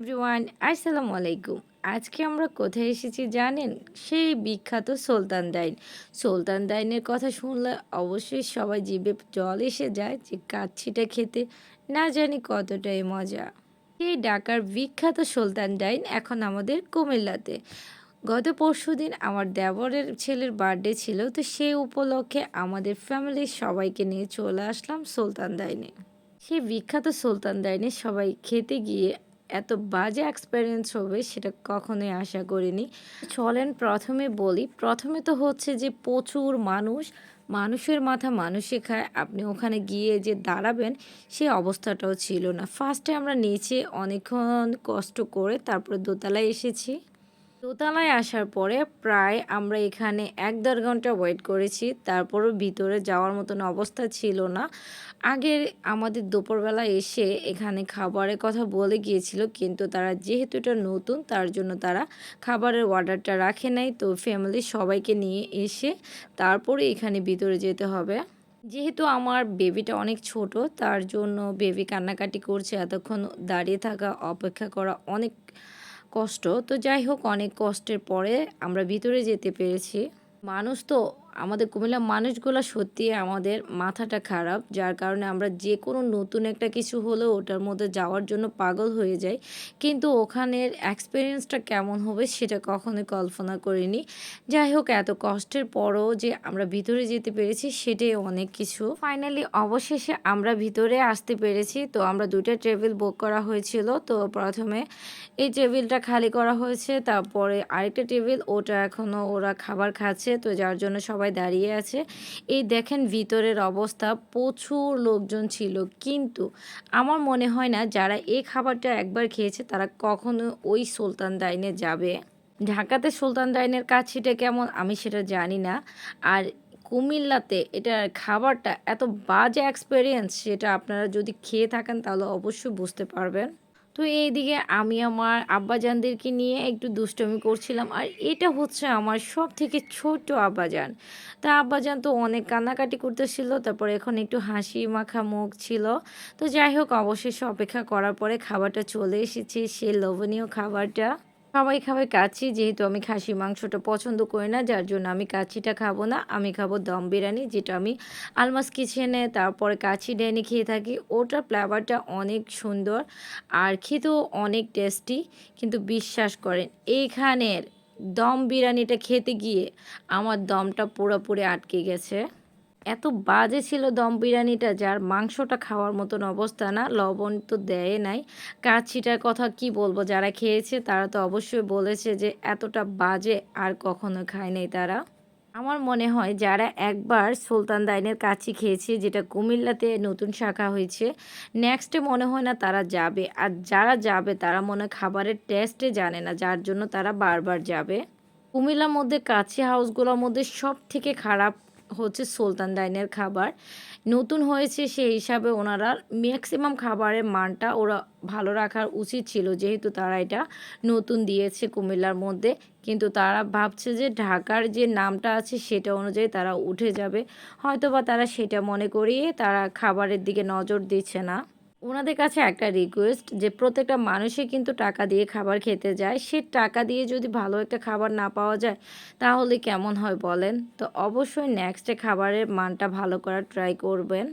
Everyone, আসসালামু আলাইকুম। আজকে আমরা কোথায় এসেছি জানেন? সেই বিখ্যাত সুলতান ডাইন। সুলতান ডাইনের কথা শুনলে অবশ্যই সবাই জিভে জল এসে যায় যে কাচ্ছিটা খেতে। না জানি কতটাই মজা। এই ঢাকার বিখ্যাত সুলতান ডাইন এখন আমাদের কুমিল্লাতে। গত পরশু দিন আমার দেবরের ছেলের বার্থডে ছিল, তো সেই উপলক্ষে আমাদের ফ্যামিলির সবাইকে নিয়ে চলে আসলাম সুলতান ডাইনে। সেই বিখ্যাত সুলতান ডাইনে সবাই খেতে গিয়ে এত বাজে এক্সপেরিয়েন্স হবে সেটা কখনোই আশা করিনি। চলেন প্রথমে বলি, প্রথমে তো হচ্ছে যে প্রচুর মানুষ, মানুষের মাথা মানুষে খায়। আপনি ওখানে গিয়ে যে দাঁড়াবেন, সে অবস্থাটাও ছিল না। ফার্স্টে আমরা নিচে অনেকক্ষণ কষ্ট করে তারপরে দোতলায় এসেছি। দোতলায় আসার পরে প্রায় আমরা এখানে এক দেড় ঘণ্টা ওয়েট করেছি। তারপরও ভিতরে যাওয়ার মতন অবস্থা ছিল না। আগে আমাদের দুপুরবেলা এসে এখানে খাবারের কথা বলে গিয়েছিল, কিন্তু তারা যেহেতু এটা নতুন, তার জন্য তারা খাবারের অর্ডারটা রাখে নাই। তো ফ্যামিলির সবাইকে নিয়ে এসে তারপরে এখানে ভিতরে যেতে হবে। যেহেতু আমার বেবিটা অনেক ছোট, তার জন্য বেবি কান্নাকাটি করছে। এতক্ষণ দাঁড়িয়ে থাকা, অপেক্ষা করা অনেক কষ্ট। তো যাই হোক অনেক কষ্টের পরে আমরা ভিতরে যেতে পেরেছি। মানুষ তো আমাদের কুমিল্লার মানুষগুলো সত্যি আমাদের মাথাটা খারাপ, যার কারণে আমরা যে কোনো নতুন একটা কিছু হলেও ওটার মধ্যে যাওয়ার জন্য পাগল হয়ে যাই। কিন্তু ওখানের এক্সপিরিয়েন্সটা কেমন হবে সেটা কখনোই কল্পনা করিনি। যাই হোক, এত কষ্টের পরও যে আমরা ভিতরে যেতে পেরেছি সেটাই অনেক কিছু। ফাইনালি অবশেষে আমরা ভিতরে আসতে পেরেছি। তো আমরা দুইটা টেবিল বুক করা হয়েছিল। তো প্রথমে এই টেবিলটা খালি করা হয়েছে, তারপরে আরেকটা টেবিল ওটা এখনও ওরা খাবার খাচ্ছে। তো যার জন্য সবাই দাঁড়িয়ে আছে। এই দেখেন ভিতরের অবস্থা, প্রচুর লোকজন ছিল। কিন্তু আমার মনে হয় না যারা এই খাবারটা একবার খেয়েছে তারা কখনো ওই সুলতান ডাইনে যাবে। ঢাকাতে সুলতান ডাইনের কাছিটা কেমন আমি সেটা জানি না। আর কুমিল্লাতে এটার খাবারটা এত বাজে এক্সপেরিয়েন্স সেটা আপনারা যদি খেয়ে থাকেন তাহলে অবশ্যই বুঝতে পারবেন। তো এইদিকে আমি আমার আব্বাজানদেরকে নিয়ে একটু দুষ্টমি করছিলাম আর এটা হচ্ছে আমার সব থেকে ছোট আব্বাজান। তা আব্বাজান তো অনেক কান্নাকাটি করতেছিল, তারপরে এখন একটু হাসি মাখা মুখ ছিল। তো যাই হোক, অবশেষে অপেক্ষা করার পরে খাবারটা চলে এসেছে, সে লোভনীয় খাবারটা। সবাই খাবে কাচ্ছি যেহেতু আমি খাসি মাংসটা পছন্দ করি না, যার জন্য আমি কাচ্ছিটা খাব না। আমি খাব দম বিরিয়ানি, যেটা আমি আলমাস কিচেনে, তারপরে কাচ্ছি ডেনে খেয়ে থাকি। ওটার ফ্লেভারটা অনেক সুন্দর আর খেতেও অনেক টেস্টি কিন্তু বিশ্বাস করেন এইখানের দম বিরিয়ানিটা খেতে গিয়ে আমার দমটা পুরোপুরি আটকে গেছে। এত বাজে ছিল দম বিরিয়ানিটা, যার মাংসটা খাওয়ার মতন অবস্থা না, লবণ তো দেয় নাই। কাচ্ছিটার কথা কি বলব, যারা খেয়েছে তারা তো অবশ্যই বলেছে যে এতটা বাজে আর কখনো খায় নাই তারা। আমার মনে হয় যারা একবার সুলতান দাইনের কাছি খেয়েছে, যেটা কুমিল্লাতে নতুন শাখা হয়েছে নেক্সটে মনে হয় না তারা যাবে। আর যারা যাবে, তারা মনে খাবারের টেস্টে জানে না, যার জন্য তারা বারবার যাবে। কুমিল্লার মধ্যে কাছি হাউসগুলোর মধ্যে সব থেকে খারাপ হচ্ছে সুলতান দাইনের খাবার। নতুন হয়েছে সেই হিসাবে ওনারা ম্যাক্সিমাম খাবারের মানটা ওরা ভালো রাখার উচিত ছিল, যেহেতু তারা এটা নতুন দিয়েছে কুমিল্লার মধ্যে। কিন্তু তারা ভাবছে যে ঢাকার যে নামটা আছে সেটা অনুযায়ী তারা উঠে যাবে। হয়তোবা তারা সেটা মনে করিয়ে তারা খাবারের দিকে নজর দিচ্ছে না। ওনাদের কাছে একটা রিকোয়েস্ট যে প্রত্যেকটা মানুষই কিন্তু টাকা দিয়ে খাবার খেতে যায়। সে টাকা দিয়ে যদি ভালো একটা খাবার না পাওয়া যায়, তাহলে কেমন হয় বলেন? তো অবশ্যই নেক্সটে খাবারের মানটা ভালো করার ট্রাই করবেন।